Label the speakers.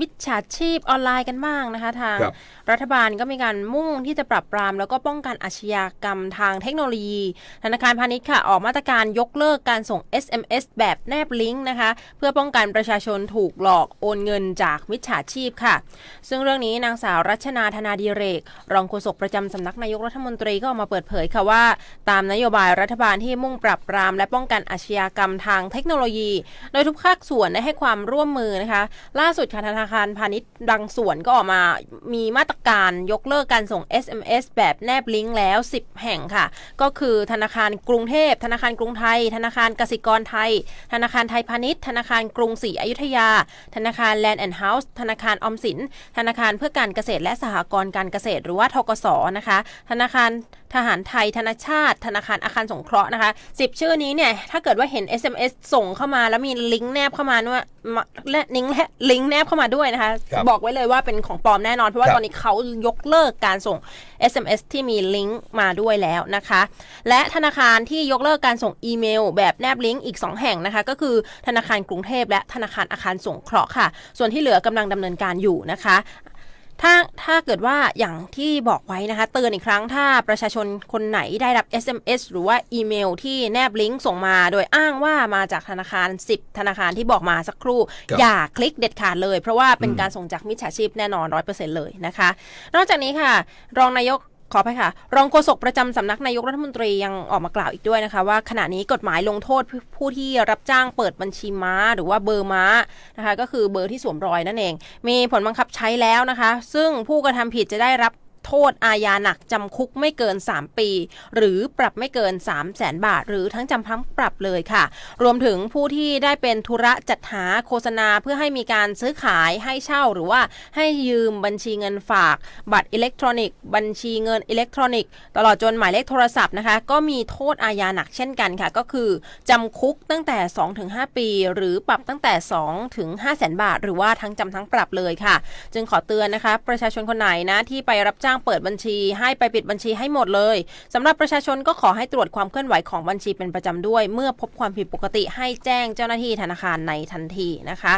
Speaker 1: มิจฉาชีพออนไลน์กันบ้างนะคะ ทาง
Speaker 2: ครับ
Speaker 1: รัฐบาลก็มีการมุ่งที่จะปรับปราม แล้วก็ป้องกันอาชญากรรมทางเทคโนโลยี ธนาคารพาณิชย์ค่ะ ออกมาตรการยกเลิกการส่ง SMS แบบแนบลิงก์นะคะ เพื่อป้องกันประชาชนถูกหลอกโอนเงินจากมิจฉาชีพค่ะ ซึ่งเรื่องนี้นางสาวรัชนาธนาดีเรก รองโฆษกประจำสำนักนายกรัฐมนตรีก็ออกมาเปิดเผยค่ะว่า ตามนโยบายรัฐบาลที่มุ่งปรับปราม และป้องกันอาชญากรรมทางเทคโนโลยี โดยทุกภาคส่วนได้ให้ความร่วมมือนะคะ ล่าสุดค่ะธนาาคารพาณิชย์บางส่วนก็ออกมามีมาตรการยกเลิกการส่ง SMS แบบแนบลิงก์แล้ว 10 แห่งค่ะ ก็คือธนาคารกรุงเทพ ธนาคารกรุงไทย ธนาคารกสิกรไทย ธนาคารไทยพาณิชย์ ธนาคารกรุงศรีอยุธยา ธนาคารแลนด์แอนด์เฮาส์ ธนาคารออมสิน ธนาคารเพื่อการเกษตรและสหกรณ์การเกษตรหรือว่าทกสนะคะ ธนาคารทหารไทย ธนาชาติ ธนาคารอาคารสงเคราะห์นะคะ10 ชื่อนี้เนี่ยถ้าเกิดว่าเห็น SMS ส่งเข้ามาแล้วมีลิงก์แนบเข้ามาด้วยและลิงก์และลิงก์แนบเข้ามาด้วยนะคะ
Speaker 2: ครับ
Speaker 1: บอกไว้เลยว่าเป็นของปลอมแน่นอน เพราะว่า
Speaker 2: ครับ
Speaker 1: ตอนนี้เขายกเลิกการส่ง SMS ที่มีลิงก์มาด้วยแล้วนะคะ และธนาคารที่ยกเลิกการส่งอีเมล แบบแนบลิงก์อีก 2 แห่งนะคะ ก็คือธนาคารกรุงเทพและธนาคารอาคารสงเคราะห์ค่ะ ส่วนที่เหลือกำลังดำเนินการอยู่นะคะ ถ้าถ้าเกิดว่าอย่างที่บอกไว้นะคะเตือนอีกครั้งถ้าประชาชนคนไหนได้รับ SMS หรือว่าอีเมลที่แนบลิงก์ส่งมา โดยอ้างว่ามาจากธนาคาร 10 ธนาคารที่บอกมาสักครู่
Speaker 2: ครับ
Speaker 1: อย่าคลิกเด็ดขาดเลย เพราะว่าเป็น
Speaker 2: อืม
Speaker 1: การส่งจากมิจฉาชีพแน่นอน100%เลยนะคะ นอกจากนี้ค่ะ รองนายก ขออภัยค่ะ รองโฆษกประจำสำนักนายกรัฐมนตรียังออกมากล่าวอีกด้วยนะคะ ว่าขณะนี้กฎหมายลงโทษผู้ที่รับจ้างเปิดบัญชีม้า หรือว่าเบอร์ม้านะคะ ก็คือเบอร์ที่สวมรอยนั่นเอง มีผลบังคับใช้แล้วนะคะ ซึ่งผู้กระทำผิดจะได้รับ โทษอาญาหนักจำคุกไม่เกิน 3 ปี หรือปรับไม่เกิน 3 0 0แสนบาท หรือทั้งจำทั้งปรับเลยค่ะ รวมถึงผู้ที่ได้เป็นธุระจัดหาโฆษณาเพื่อให้มีการซื้อขายให้เช่าหรือว่าให้ยืมบัญชีเงินฝาก บัตรอิเล็กทรอนิกส์บัญชีเงินอิเล็กทรอนิกส์ตลอดจนหมายเลขโทรศัพท์นะคะ ก็มีโทษอาญาหนักเช่นกันค่ะ ก็คือจำคุกตั้งแต่ 2-5 ปี หรือปรับตั้งแต่2ถึง5แสนบาท หรือว่าทั้งจำทั้งปรับเลยค่ะ จึงขอเตือนนะคะ ประชาชนคนไหนนะที่ไปรับจ้างเปิดบัญชี ให้ไปปิดบัญชีให้หมดเลยสำหรับประชาชนก็ขอให้ตรวจความเคลื่อนไหวของบัญชีเป็นประจำด้วย เมื่อพบความผิดปกติให้แจ้งเจ้าหน้าที่ธนาคารในทันทีนะคะ